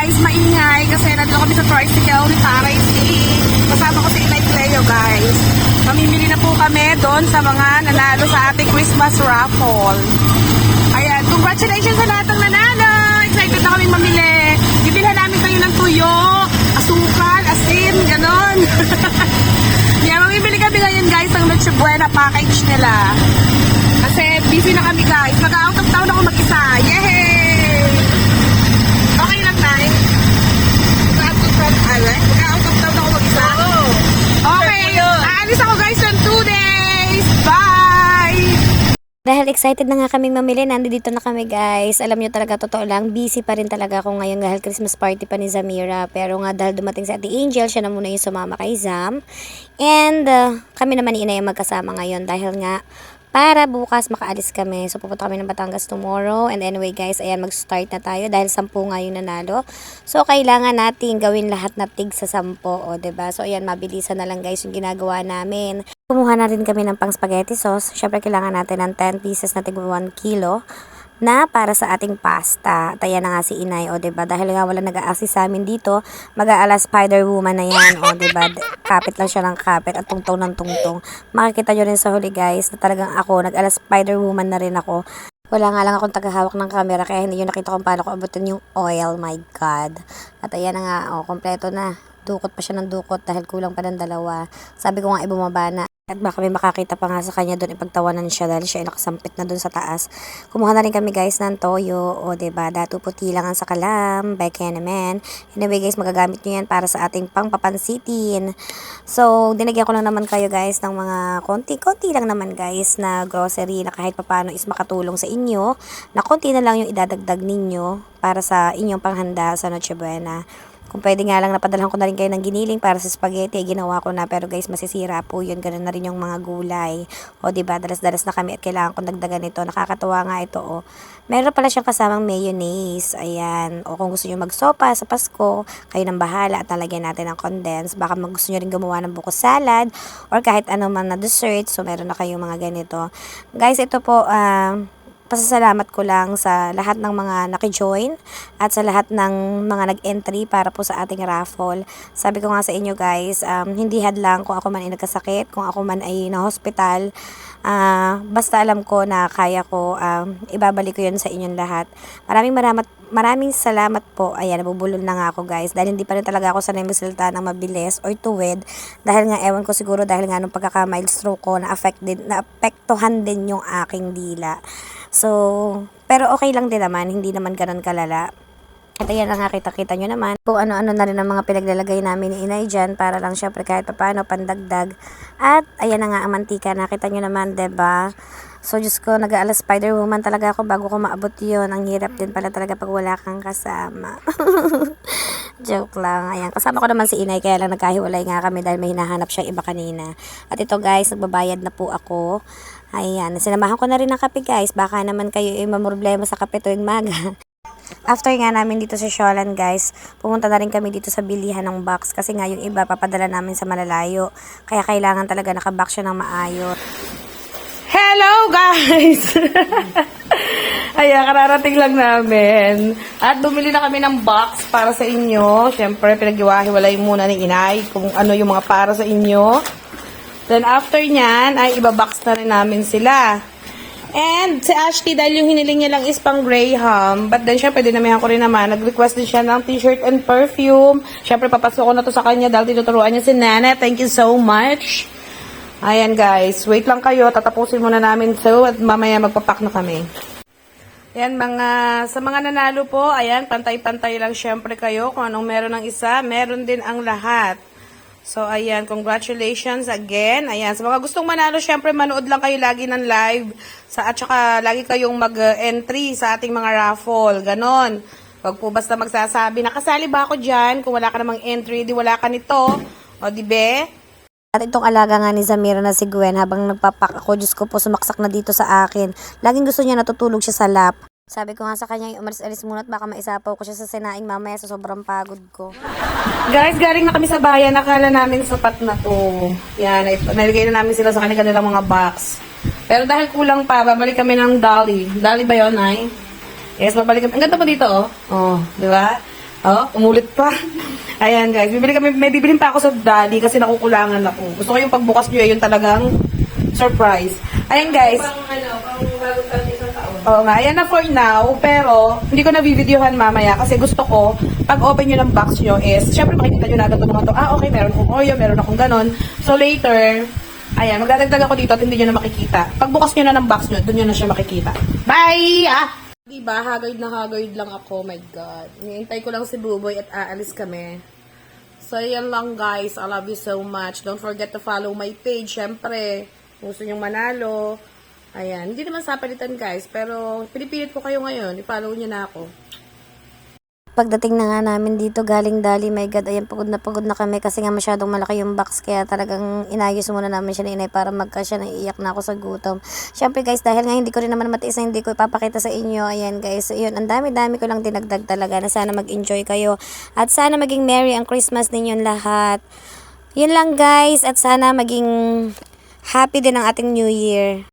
guys, maingay kasi nandito kami sa tricycle ni Taray C. Kasama ko si Inay Cleo guys. Mamimili na po kami doon sa mga nanalo sa ating Christmas raffle. Ayan, congratulations sa lahat ng nanalo! Excited na kami mamili. Bibilhan namin kayo ng tuyo, asukal, asin, ganon. yeah, mamimili kami ngayon guys ng Noche Buena package nila. Kasi busy na kami guys. Mag-out of town ako mag-isa. Yay! Okay lang, Nay? Mag-out of town ako mag-isa? Oo. Okay. Aalis ako guys ng two days. Bye! Dahil excited na nga kami mamili, nandito na kami guys. Alam nyo talaga, totoo lang, busy pa rin talaga ako ngayon dahil Christmas party pa ni Zamira. Pero nga dahil dumating si Ate Angel, siya na muna yung sumama kay Zam. And uh, kami naman ni Inay ang magkasama ngayon dahil nga para bukas makaalis kami. So pupunta kami ng Batangas tomorrow. And anyway guys, ayan mag-start na tayo dahil 10 nga yung nanalo. So kailangan natin gawin lahat na tig sa 10, o ba? So ayan, mabilisan na lang guys yung ginagawa namin. Kumuha na rin kami ng pang spaghetti sauce. Syempre kailangan natin ng 10 pieces na tig 1 kilo na para sa ating pasta. At na nga si Inay, o ba? Dahil nga wala nag-a-assist sa amin dito, mag-aala Spider Woman na yan, o ba? Kapit lang siya ng kapit at tungtong ng tungtong. Makikita nyo rin sa huli guys na talagang ako, nag-ala Spider Woman na rin ako. Wala nga lang akong tagahawak ng camera kaya hindi nyo nakita kung paano ko abutin yung oil, my God. At ayan na nga, oh, kompleto na. Dukot pa siya ng dukot dahil kulang pa ng dalawa. Sabi ko nga ibumaba na. At baka may makakita pa nga sa kanya doon ipagtawanan siya dahil siya ay nakasampit na doon sa taas. Kumuha na rin kami guys ng toyo o ba Datu puti lang ang sa kalam, beke naman. Anyway guys, magagamit nyo yan para sa ating pangpapansitin. So, dinagyan ko lang naman kayo guys ng mga konti-konti lang naman guys na grocery na kahit papano is makatulong sa inyo. Na konti na lang yung idadagdag ninyo para sa inyong panghanda sa Noche Buena. Kung pwede nga lang, napadalhan ko na rin kayo ng giniling para sa spaghetti. Ginawa ko na. Pero guys, masisira po yun. Ganun na rin yung mga gulay. O, ba Dalas-dalas na kami at kailangan ko dagdagan ito. Nakakatawa nga ito, o. Meron pala siyang kasamang mayonnaise. Ayan. O, kung gusto nyo magsopa sa Pasko, kayo nang bahala at nalagyan natin ng condense. Baka mag gusto nyo rin gumawa ng buko salad or kahit ano man na dessert. So, meron na kayong mga ganito. Guys, ito po, ah, pasasalamat ko lang sa lahat ng mga nakijoin at sa lahat ng mga nag-entry para po sa ating raffle. Sabi ko nga sa inyo guys, um, hindi hadlang kung ako man ay nagkasakit, kung ako man ay na-hospital. Ah, basta alam ko na kaya ko, um, ibabalik ko yun sa inyong lahat. Maraming maramat, maraming salamat po. Ayan, nabubulol na nga ako guys. Dahil hindi pa rin talaga ako sanay magsalita ng mabilis or tuwid. Dahil nga, ewan ko siguro dahil nga nung pagkaka-mild stroke ko, na-affect din, na-apektuhan din yung aking dila. So, pero okay lang din naman, hindi naman ganun kalala. At ayan ang nakita-kita nyo naman kung ano-ano na rin ang mga pinaglalagay namin ni Inay dyan para lang syempre kahit papano pandagdag. At ayan na nga ang mantika, nakita nyo naman, ba? So, Diyos ko, nag-aala Spider-Woman talaga ako bago ko maabot yon Ang hirap din pala talaga pag wala kang kasama. Joke lang. Ayan, kasama ko naman si Inay, kaya lang nagkahiwalay nga kami dahil may hinahanap siyang iba kanina. At ito guys, nagbabayad na po ako. Ayan, sinamahan ko na rin ng kape guys. Baka naman kayo ay mamroblema sa kape tuwing maga. After nga namin dito sa Sholan guys, pumunta na rin kami dito sa bilihan ng box kasi nga yung iba papadala namin sa malalayo. Kaya kailangan talaga nakabox siya ng maayos. Hello guys! Ayan, kararating lang namin. At bumili na kami ng box para sa inyo. Siyempre, pinaghiwa-hiwalay muna ni Inay kung ano yung mga para sa inyo. Then after nyan, ay ibabox na rin namin sila. And si Ashley, dahil yung hiniling niya lang is pang Graham. But then, syempre, dinamihan ko rin naman. Nag-request din siya ng t-shirt and perfume. Syempre, papasok ko na to sa kanya dahil tinuturuan niya si Nana. Thank you so much. Ayan guys, wait lang kayo. Tatapusin muna namin to at mamaya magpapak na kami. Ayan, mga, sa mga nanalo po, ayan, pantay-pantay lang syempre kayo. Kung anong meron ng isa, meron din ang lahat. So, ayan, congratulations again. Ayan, sa mga gustong manalo, syempre, manood lang kayo lagi ng live. Sa, at saka, lagi kayong mag-entry sa ating mga raffle. Ganon. Huwag po basta magsasabi, nakasali ba ako dyan? Kung wala ka namang entry, di wala ka nito. O, di be? At itong alaga nga ni Zamira na si Gwen habang nagpapak ako, Diyos ko po, sumaksak na dito sa akin. Laging gusto niya natutulog siya sa lap. Sabi ko nga sa kanya, umalis-alis muna at baka maisapaw ko siya sa sinaing mamaya sa sobrang pagod ko. Guys, galing na kami sa bayan. Nakala namin sapat na to. Yan, nalagay na namin sila sa kanilang mga box. Pero dahil kulang pa, babalik kami ng Dolly. Dolly ba yun, Nay? Yes, babalik kami. Ang ganda pa dito, oh. Oh, di ba? Oh, umulit pa. Ayan guys, bibili kami, may bibilin pa ako sa Dali kasi nakukulangan ako. Gusto ko yung pagbukas nyo, eh, yung talagang surprise. Ayan guys. Pang ano, pang taon. Oo nga, ayan na for now, pero hindi ko na videohan mamaya kasi gusto ko, pag open nyo ng box nyo is, syempre makikita nyo na agad mga to, ah okay, meron akong Oreo, meron akong ganon. So later, ayan, magdadagdag ako dito at hindi nyo na makikita. Pagbukas nyo na ng box nyo, doon nyo na siya makikita. Bye! Ah! Diba, haggard na haggard lang ako, my God. Hinihintay ko lang si Buboy at aalis kami. So, yan lang guys. I love you so much. Don't forget to follow my page. Siyempre, kung gusto nyong manalo. Ayan. Hindi naman sapalitan guys. Pero, pinipilit ko kayo ngayon. I-follow nyo na ako. Pagdating na nga namin dito, galing dali, my God, ayan, pagod na pagod na kami kasi nga masyadong malaki yung box, kaya talagang inayos muna namin siya ni inay para magkasya na iiyak na ako sa gutom. Siyempre guys, dahil nga hindi ko rin naman matiis na hindi ko ipapakita sa inyo, ayan guys, yun, ang dami-dami ko lang dinagdag talaga na sana mag-enjoy kayo at sana maging merry ang Christmas ninyong lahat. Yun lang guys, at sana maging happy din ang ating New Year.